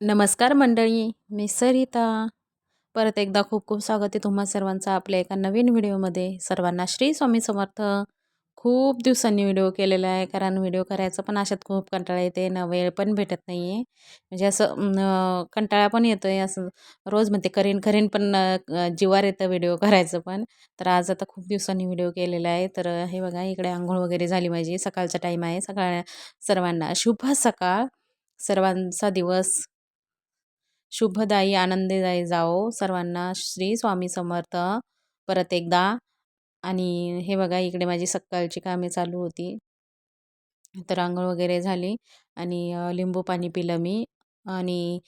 नमस्कार मंडळी मी सरिता. परत एकदा खूप खूप स्वागत आहे तुम्हा सर्वांचं आपल्या एका नवीन व्हिडिओमध्ये. सर्वांना श्री स्वामी समर्थ. खूप दिवसांनी व्हिडिओ केलेला आहे कारण व्हिडिओ करायचं पण अशात खूप कंटाळा येते ना वेळ पण भेटत नाही आहे म्हणजे असं कंटाळा पण येतो आहे असं रोज म्हणते करीन करीन पण अ, येतं व्हिडिओ करायचं पण. तर आज आता खूप दिवसांनी व्हिडिओ केलेला आहे. तर हे बघा इकडे आंघोळ वगैरे झाली माझी. सकाळचा टाईम आहे. सकाळ सर्वांना शुभ सकाळ. सर्वांचा दिवस शुभदायी आनंददायी जाओ सर्वांना श्री स्वामी समर्थ. परत एकदा. आणि हे बघा इकडे माझी सकाळची कामे चालू होती. तर आंघोळ वगैरे झाली. आणि लिंबू पाणी पिलं मी. आणि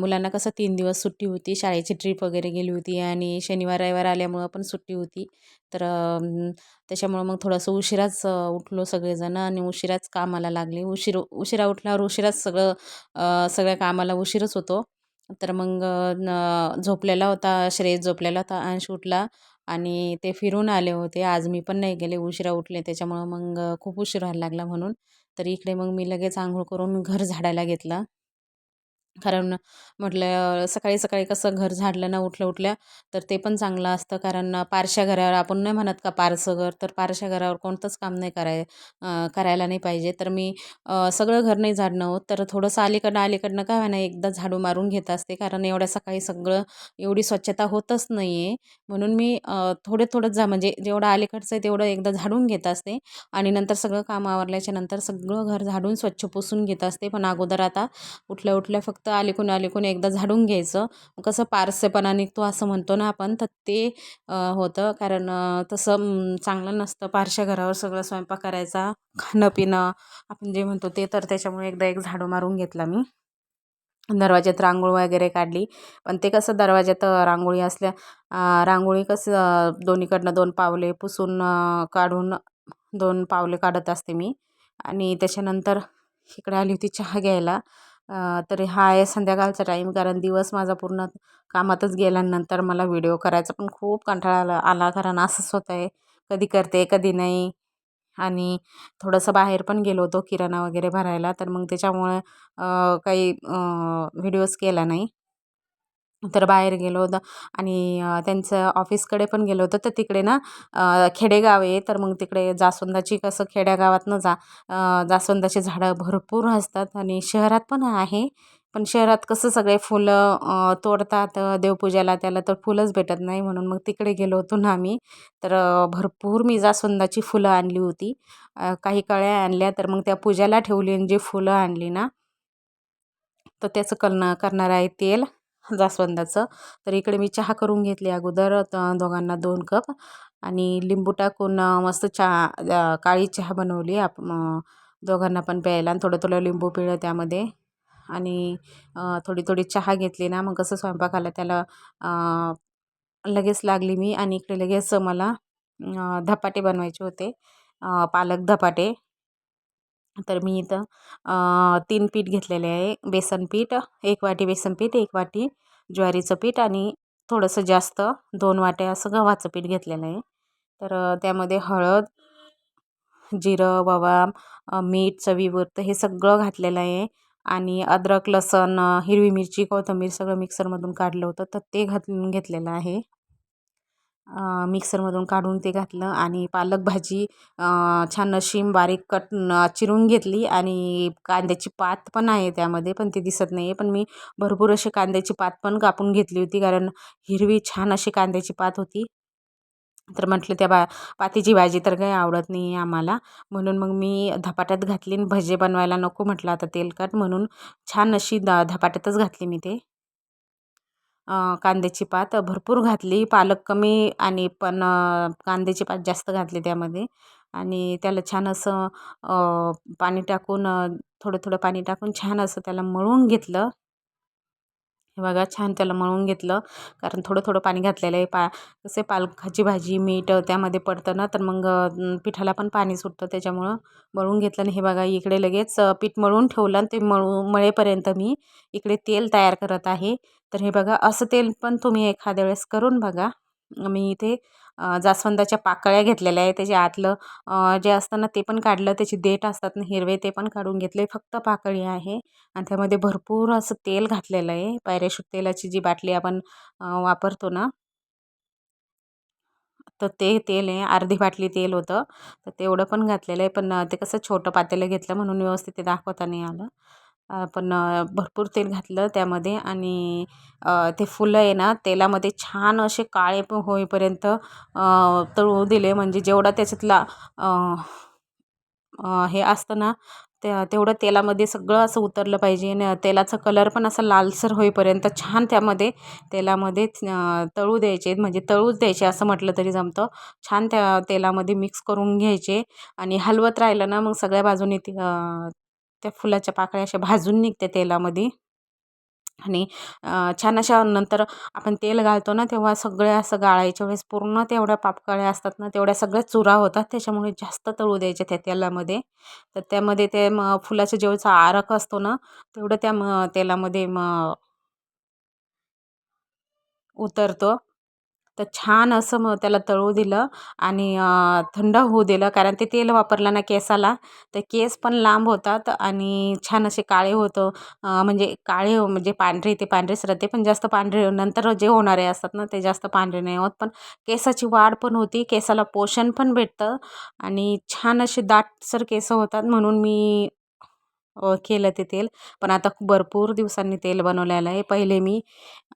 मुलांना कसं तीन दिवस सुट्टी होती. शाळेची ट्रिप वगैरे गेली होती. आणि शनिवार रविवार आल्यामुळं पण सुट्टी होती. तर त्याच्यामुळं मग थोडंसं उशिराच उठलो सगळेजण. आणि उशिराच कामाला लागले. उशीर उशिरा उठल्यावर उशिराच सगळं सगळ्या कामाला उशीरच होतो. तर मग न झोपलेला होता श्रेयस झोपलेला होता अंश उठला आणि ते फिरून आले होते. आज मी पण नाही गेले उशिरा उठले त्याच्यामुळं मग खूप उशीर व्हायला लागला म्हणून. तर इकडे मग मी लगेच आंघोळ करून घर झाडायला घेतलं. कारण म्हटलं सकाळी सकाळी कसं घर झाडलं ना उठल्या उठल्या तर ते पण चांगलं असतं. कारण पारशा घरावर आपण नाही म्हणत का पारसं घर तर पारशा घरावर कोणतंच काम नाही कराय करायला नाही पाहिजे. तर मी सगळं घर नाही झाडणं होत. तर थोडंसं अलीकडनं अलीकडनं काय म्हणा एकदा झाडू मारून घेत असते. कारण एवढ्या सकाळी सगळं एवढी स्वच्छता होतच नाही आहे म्हणून मी थोडे थोडं जा म्हणजे जेवढं अलीकडचं आहे तेवढं एकदा झाडून घेत असते. आणि नंतर सगळं काम आवरल्याच्या नंतर सगळं घर झाडून स्वच्छ पुसून घेत असते. पण अगोदर आता उठल्या उठल्या फक्त फक्त आलेकून आलेकून एकदा झाडून घ्यायचं. कसं पारसेपणा निघतो असं म्हणतो ना आपण तर ते होतं. कारण तसं चांगलं नसतं. पारशा घरावर सगळं स्वयंपाक करायचा खाणं पिणं आपण जे म्हणतो ते तर त्याच्यामुळे एकदा एक झाडू मारून घेतला मी. दरवाज्यात रांगोळी वगैरे काढली. पण ते कसं दरवाज्यात रांगोळी असल्या रांगोळी कसं दोन्हीकडनं दोन पावले पुसून काढून दोन पावले काढत असते मी. आणि त्याच्यानंतर इकडे आली होती चहा घ्यायला. तर हा आहे संध्याकाळचा टाईम कारण दिवस माझा पूर्ण कामातच गेल्यानंतर मला व्हिडिओ करायचा पण खूप कंटाळा आला आला कारण असंच होतं आहे कधी करते कधी नाही. आणि थोडंसं बाहेर पण गेलो होतो किराणा वगैरे भरायला तर मग त्याच्यामुळे काही व्हिडिओज केला नाही. तर बाहेर गेलो होतं आणि त्यांचं ऑफिसकडे पण गेलो होतं. तर तिकडे ना खेडेगाव आहे. तर मग तिकडे जास्वंदाची कसं खेड्यागावातनं जा जास्वंदाची झाडं भरपूर असतात आणि शहरात पण आहे. पण शहरात कसं सगळे फुलं तोडतात देवपूजेला देवपूजाला त्याला तर फुलंच भेटत नाही म्हणून मग तिकडे गेलो होतो ना आम्ही. तर भरपूर मी जास्वंदाची फुलं आणली होती. काही कळ्या आणल्या तर मग त्या पूजाला ठेवली आणि जी फुलं आणली ना तर त्याचं करणं करणार आहे तेल. जास्वंदाचं. तर इकडे मी चहा करून घेतली अगोदर दोघांना दोन कप आणि लिंबू टाकून मस्त चहा काळी चहा बनवली. आप दोघांना पण प्यायला आणि थोडं थोडं लिंबू पिळलं त्यामध्ये आणि थोडी थोडी चहा घेतली ना मग कसं स्वयंपाक आला त्याला लगेच लागली मी आणि इकडे लगेच मला धपाटे बनवायचे होते. पालक धपाटे. तर मी इथं तीन पीठ घेतलेले आहे. बेसन पीठ एक वाटी बेसन पीठ एक वाटी ज्वारीचं पीठ आणि थोडंसं जास्त दोन वाट्या असं गव्हाचं पीठ घेतलेलं आहे. तर त्यामध्ये हळद जिरं ववा मीठ चवीपुरतं हे सगळं घातलेलं आहे आणि अद्रक लसूण हिरवी मिरची कोथिंबीर सगळं मिक्सरमधून काढलं होतं तर ते घातून घेतलेलं आहे. मिक्सरमधून काढून ते घातलं आणि पालक भाजी छान अशी बारीक कट चिरून घेतली आणि कांद्याची पात पण आहे त्यामध्ये पण ती दिसत नाही आहे पण मी भरपूर अशी कांद्याची पात पण कापून घेतली होती कारण हिरवी छान अशी कांद्याची पात होती. तर म्हटलं त्या बा पातीची भाजी तर काही आवडत नाही आहे आम्हाला. म्हणून मग मी धपाट्यात घातली आणि भजे बनवायला नको म्हटलं आता तेलकट म्हणून. छान अशी द धपाट्यातच घातली मी ते. कांद्याची पात भरपूर घातली. पालक कमी आणि पण कांद्याची पात जास्त घातली त्यामध्ये. आणि त्याला छान असं पाणी टाकून थोडं थोडं पाणी टाकून छान असं त्याला मळून घेतलं. हे बघा छान त्याला मळून घेतलं. कारण थोडं थोडं पाणी घातलेलं आहे. पा कसे पालकाची भाजी मीठ त्यामध्ये पडतं ना तर मग पिठाला पण पाणी सुटतं. त्याच्यामुळं मळून घेतलं आणि हे बघा इकडे लगेच पीठ मळून ठेवलं आणि ते मळू मळेपर्यंत मी इकडे तेल तयार करत आहे. तर हे बघा असं तेल पण तुम्ही एखाद्या वेळेस करून बघा. मी इथे जास्वंदाच्या पाकळ्या घेतलेल्या आहे त्याच्या आतलं जे असतं ना ते पण काढलं. त्याची देठ असतात ना हिरवे ते पण काढून घेतले. फक्त पाकळी आहे. आणि त्यामध्ये भरपूर असं तेल घातलेलं आहे. पॅरेशूट तेलाची जी बाटली आपण वापरतो ना तर ते तेल आहे. अर्धी बाटली तेल होतं. तर तेवढं पण घातलेलं आहे. पण ते कसं छोटं पातेलं घेतलं म्हणून व्यवस्थित ते दाखवता नाही आलं. आपण पण भरपूर तेल घातलं त्यामध्ये आणि ते फुलं आहे ना तेलामध्ये छान असे काळे प होईपर्यंत तळू दिले. म्हणजे जेवढा त्याच्यातला हे असतं ना त्या तेवढं तेलामध्ये सगळं असं उतरलं पाहिजे. आणि तेलाचा कलर पण असा लालसर होईपर्यंत छान त्यामध्ये तेलामध्ये तळू द्यायचे. म्हणजे तळूच द्यायचे असं म्हटलं तरी जमतं. छान त्या तेलामध्ये मिक्स करून घ्यायचे. आणि हलवत राहिलं ना मग सगळ्या बाजूनी ती त्या फुलाच्या पाकळ्या अशा भाजून निघते तेलामध्ये. आणि छान अशा नंतर आपण तेल घालतो ना तेव्हा सगळ्या असं गाळायच्या वेळेस पूर्ण तेवढ्या पापकळ्या असतात ना तेवढ्या सगळ्या चुरा होतात. त्याच्यामुळे जास्त तळू द्यायच्या त्या तेलामध्ये. तर त्यामध्ये ते मग फुलाचा जेवढचा आरक असतो ना तेवढं त्या म तेलामध्ये मग उतरतो. तर छान असं मग त्याला तळू दिलं आणि थंड होऊ दिलं. कारण ते तेल वापरलं ना केसाला तर केस पण लांब होतात आणि छान असे काळे होतं. म्हणजे काळे म्हणजे पांढरे ते पांढरेच राहते पण जास्त पांढरे नंतर जे होणारे असतात ना ते जास्त पांढरे नाही होत. पण केसाची वाढ पण होती केसाला पोषण पण भेटतं आणि छान असे दाटसर केस होतात म्हणून मी केलं ते तेल. पण आता भरपूर दिवसांनी तेल बनवलेलं आहे. पहिले मी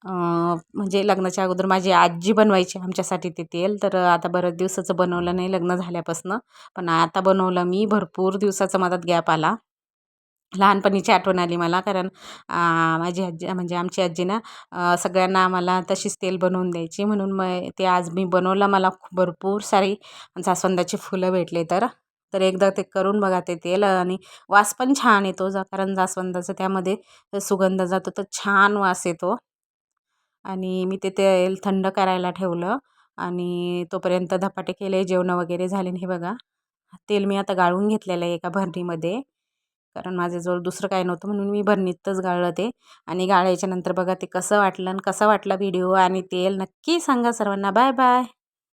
म्हणजे लग्नाच्या अगोदर माझी आजी बनवायची आमच्यासाठी ते तेल. तर आता बऱ्याच दिवसाचं बनवलं नाही लग्न झाल्यापासनं. पण आता बनवलं मी. भरपूर दिवसाचा मधात गॅप आला. लहानपणीची आठवण आली मला. कारण माझी आजी म्हणजे आमची आजी ना सगळ्यांना आम्हाला तशीच तेल बनवून द्यायची. म्हणून मग ते आज मी बनवलं. मला भरपूर सारी जास्वंदाची फुलं भेटले तर. तर एकदा ते करून बघा ते तेल आणि वास पण छान येतो जा कारण जास्वंदाचं त्यामध्ये सुगंध जातो तर छान वास येतो. आणि मी ते तेल थंड करायला ठेवलं आणि तोपर्यंत धपाटे केले जेवणं वगैरे झाले हे बघा. तेल मी आता गाळून घेतलेलं आहे एका भरणीमध्ये कारण माझ्याजवळ दुसरं काय नव्हतं म्हणून मी भरणीतच गाळलं ते. आणि गाळायच्या नंतर बघा ते कसं वाटलं आणि कसा वाटला व्हिडिओ आणि तेल नक्की सांगा सर्वांना. Bye bye.